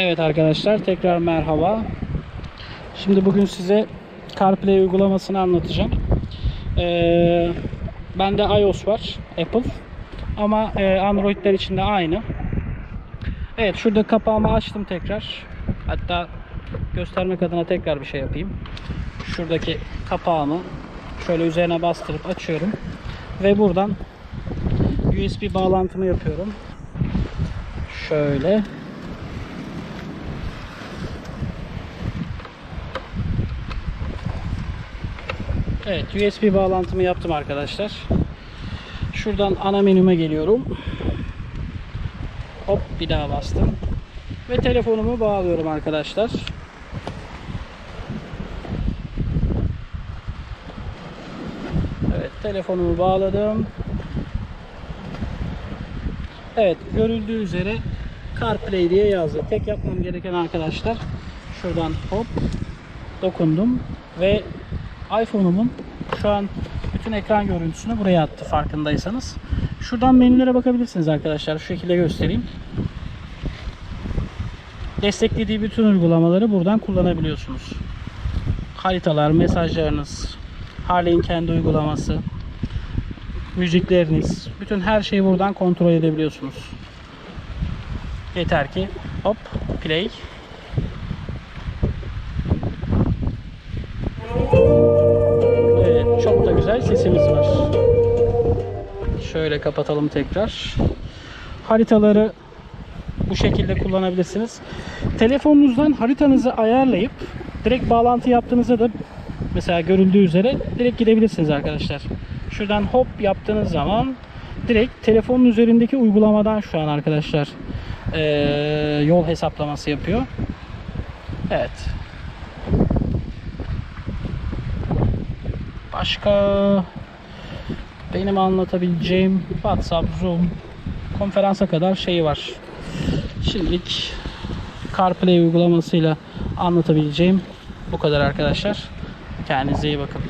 Evet arkadaşlar tekrar merhaba. Şimdi bugün size CarPlay uygulamasını anlatacağım. Ee, bende iOS var, Apple. Ama e, Android'ler için de aynı. Evet şurada kapağımı açtım tekrar. Hatta göstermek adına tekrar bir şey yapayım. Şuradaki kapağımı şöyle üzerine bastırıp açıyorum. Ve buradan USB bağlantımı yapıyorum. Şöyle. Evet USB bağlantımı yaptım arkadaşlar. Şuradan ana menüme geliyorum. Hop bir daha bastım. Ve telefonumu bağlıyorum arkadaşlar. Evet telefonumu bağladım. Evet görüldüğü üzere CarPlay diye yazdı. Tek yapmam gereken arkadaşlar şuradan hop dokundum ve iPhone'umun şu an bütün ekran görüntüsünü buraya attı farkındaysanız. Şuradan menülere bakabilirsiniz arkadaşlar. Şu şekilde göstereyim. Desteklediği bütün uygulamaları buradan kullanabiliyorsunuz. Haritalar, mesajlarınız, Harley'in kendi uygulaması, müzikleriniz, bütün her şeyi buradan kontrol edebiliyorsunuz. Yeter ki hop play. Var. Şöyle kapatalım tekrar. Haritaları bu şekilde kullanabilirsiniz. Telefonunuzdan haritanızı ayarlayıp direkt bağlantı yaptığınızda da mesela görüldüğü üzere direkt gidebilirsiniz arkadaşlar. Şuradan hop yaptığınız zaman direkt telefonun üzerindeki uygulamadan şu an arkadaşlar eee, yol hesaplaması yapıyor. Evet. Başka benim anlatabileceğim WhatsApp, Zoom, konferansa kadar şeyi var. Şimdilik CarPlay uygulamasıyla anlatabileceğim bu kadar arkadaşlar. Kendinize iyi bakın.